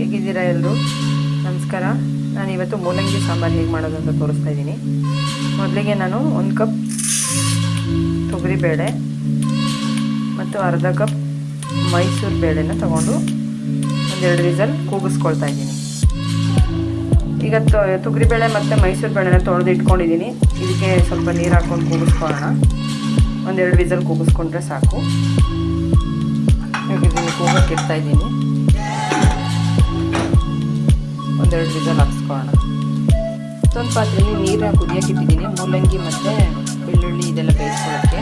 ಹೇಗಿದ್ದೀರಾ ಎಲ್ಲರೂ ನಮಸ್ಕಾರ. ನಾನು ಇವತ್ತು ಮೂಲಂಗಿ ಸಾಂಬಾರು ಹೇಗೆ ಮಾಡೋದು ಅಂತ ತೋರಿಸ್ತಾ ಇದ್ದೀನಿ. ಮೊದಲಿಗೆ ನಾನು ಒಂದು ಕಪ್ ತೊಗರಿಬೇಳೆ ಮತ್ತು ಅರ್ಧ ಕಪ್ ಮೈಸೂರು ಬೇಳೆನ ತಗೊಂಡು ಒಂದೆರಡು ವಿಸಲ್ ಕೂಗಿಸ್ಕೊಳ್ತಾ ಇದ್ದೀನಿ. ಈಗ ತೊಗರಿಬೇಳೆ ಮತ್ತು ಮೈಸೂರು ಬೇಳೆನ ತೊಳೆದು ಇಟ್ಕೊಂಡಿದ್ದೀನಿ. ಇದಕ್ಕೆ ಸ್ವಲ್ಪ ನೀರು ಹಾಕ್ಕೊಂಡು ಕೂಗಿಸ್ಕೊಳ್ಳೋಣ. ಒಂದೆರಡು ವಿಸಲ್ ಕೂಗಿಸ್ಕೊಂಡ್ರೆ ಸಾಕು. ಇದನ್ನು ಕೂಗಕ್ಕೆ ಇಡ್ತಾ ಇದ್ದೀನಿ. ಒಂದೆರಡು ವಿಸಲ್ ಹಾಕ್ಸ್ಕೊಳ್ಳೋಣ. ಮತ್ತೊಂದು ಪಾತ್ರೆಯಲ್ಲಿ ನೀರನ್ನ ಕುದಿಯೋಕೆ ಇಟ್ಟಿದ್ದೀನಿ. ಮೂಲಂಗಿ ಮತ್ತು ಬೆಳ್ಳುಳ್ಳಿ ಇದೆಲ್ಲ ಬೇಯಿಸ್ಕೊಳ್ಳೋಕ್ಕೆ.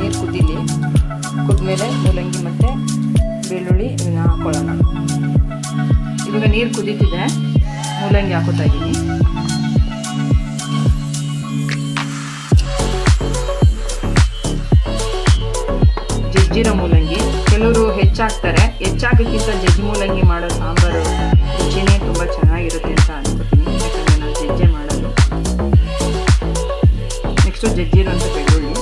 ನೀರು ಕುದೀಲಿ. ಕುದ್ಮೇಲೆ ಮೂಲಂಗಿ ಮತ್ತು ಬೆಳ್ಳುಳ್ಳಿ ಇದನ್ನು ಹಾಕ್ಕೊಳ್ಳೋಣ ಇವಾಗ ನೀರು ಕುದೀತಿದೆ. ಮೂಲಂಗಿ ಹಾಕೋತಾ ಇದ್ದೀನಿ. ಜಜ್ಜಿರೋ ಮೂಲಂಗಿ. ಕೆಲವರು ಹೆಚ್ಚಾಗ್ತಾರೆ ಹೆಚ್ಚಾಗೋಕ್ಕಿಂತ ಜಜ್ಜಿ ಮೂಲಂಗಿ ಮಾಡೋ ನೆಕ್ಸ್ಟು ಜಜ್ಜಿರೋಂಥ ಬೆಳ್ಳುಳ್ಳಿ ಸ್ವಲ್ಪ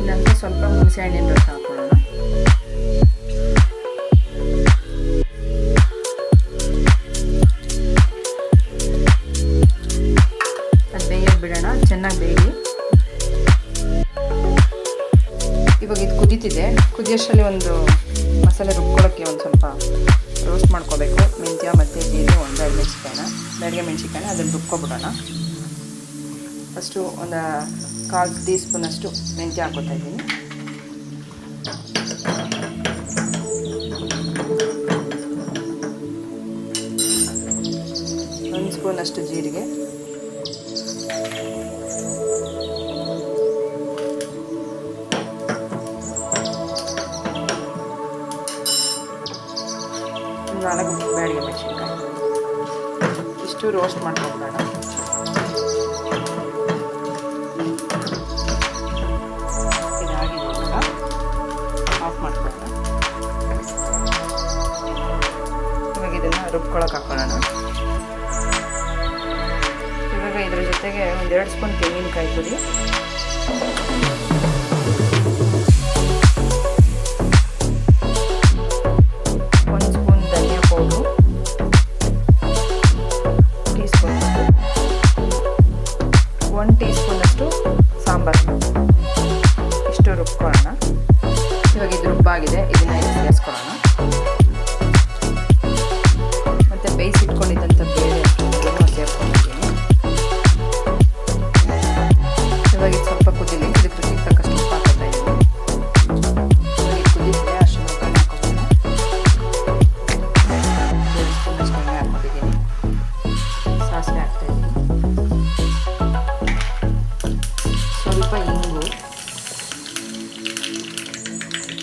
ಉಪ್ಪು ಸ್ವಲ್ಪ ಹುಣಸೆ ಹಣ್ಣಿನ ರಸ ಹಾಕೊಳ್ಳೋಣ ಅದು ಬೇಯಕ್ಕೆ ಬಿಡೋಣ, ಚೆನ್ನಾಗಿ ಬೇಯಿ. ಇವಾಗ ಇದು ಕುದೀತಿದೆ. ಕುದಿಯೋಷ್ಟರಲ್ಲಿ ಒಂದು ಮಸಾಲೆ ರುಬ್ಕೊಳ್ಳೋಕ್ಕೆ ಒಂದು ಸ್ವಲ್ಪ ರೋಸ್ಟ್ ಮಾಡ್ಕೋಬೇಕು. ಮೆಂತ್ಯ ಮತ್ತು ಜೀರಿಗೆ ಒಂದು ಎರಡು ಮೆಣಸಿಕಾಯಿನ ಬೆಳಗ್ಗೆ ಮೆಣಸಿಕಾಯಿನ ಅದನ್ನು ರುಬ್ಕೊಬಿಡೋಣ. ಫಸ್ಟು ಒಂದು ಕಾಲು ಟೀ ಸ್ಪೂನಷ್ಟು ಮೆಂತ್ಯ ಹಾಕೋತಾ ಇದ್ದೀನಿ. ಒಂದು ಸ್ಪೂನಷ್ಟು ಜೀರಿಗೆ. ನಾಲ್ಕು ಬ್ಯಾಡಿಗೆ ಮೆಣಸಿನ್ಕಾಯಿ. ಇಷ್ಟು ರೋಸ್ಟ್ ಮಾಡ್ಕೊಂಡ್ಬೇಡ ರುಬ್ಕೊಳಕ್ಕೆ ಹಾಕೊಳ್ಳೋಣ ಇವಾಗ ಇದ್ರ ಜೊತೆಗೆ ಒಂದೆರಡು ಸ್ಪೂನ್ ತೆಂಗಿನಕಾಯಿ ಪುಡಿ. ಒಂದು ಸ್ಪೂನ್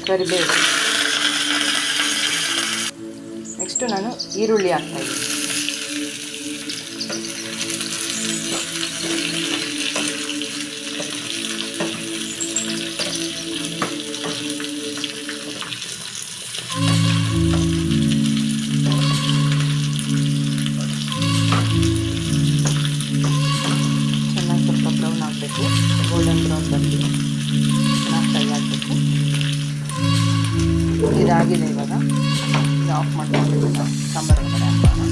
ಕರಿಬೇವು ನೆಕ್ಸ್ಟು ನಾನು ಈರುಳ್ಳಿ ಹಾಕ್ತಾಯಿದ್ದೀನಿ ಇದಾಗಿದೆ ಇವಾಗ ಇದು ಆಫ್ ಮಾಡ್ಕೊಂಡು ಸಾಂಬಾರು ಒಳಗಡೆ ಹಾಕೋಣ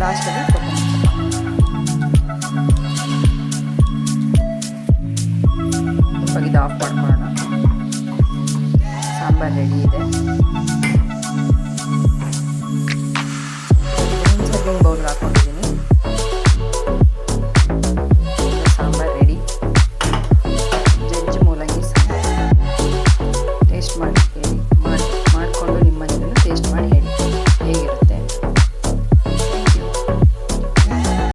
ಲಾಸ್ಟಲ್ಲಿ